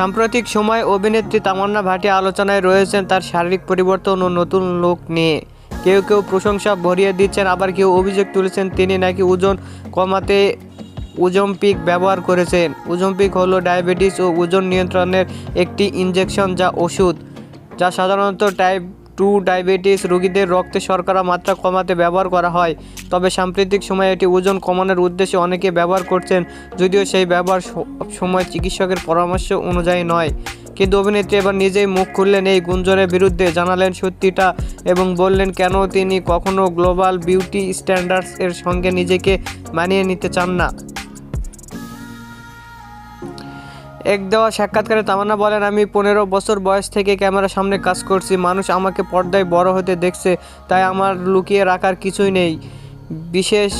সাম্প্রতিক সময়ে অভিনেত্রী তামান্না ভাটি আলোচনায় রয়েছেন তার শারীরিক পরিবর্তন ও নতুন লোক নিয়ে। কেউ কেউ প্রশংসা ভরিয়ে দিচ্ছেন, আবার কেউ অভিযোগ তুলেছেন তিনি নাকি ওজন কমাতে ওজম্পিক ব্যবহার করেছেন। ওজম্পিক হলো ডায়াবেটিস ও ওজন নিয়ন্ত্রণের একটি ইনজেকশন যা ওষুধ, যা সাধারণত টাইপ টু ডায়াবেটিস রোগীদের রক্তে শর্করা মাত্রা কমাতে ব্যবহার করা হয়। তবে সাম্প্রতিক সময়ে এটি ওজন কমানোর উদ্দেশ্যে অনেকে ব্যবহার করছেন, যদিও সেই ব্যবহার সময় চিকিৎসকের পরামর্শ অনুযায়ী নয়। কিন্তু অভিনেত্রী এবার নিজেই মুখ খুললেন এই গুঞ্জনের বিরুদ্ধে, জানালেন সত্যিটা এবং বললেন, কেন তিনি কখনো গ্লোবাল বিউটি স্ট্যান্ডার্ডস এর সঙ্গে নিজেকে মানিয়ে নিতে চান না? এক দেওয়া সাক্ষাৎকারে তামান্না বলেন, আমি পনেরো বছর বয়স থেকে ক্যামেরার সামনে কাজ করছি। মানুষ আমাকে পর্দায় বড় হতে দেখছে, তাই আমার লুকিয়ে রাখার কিছুই নেই। বিশেষ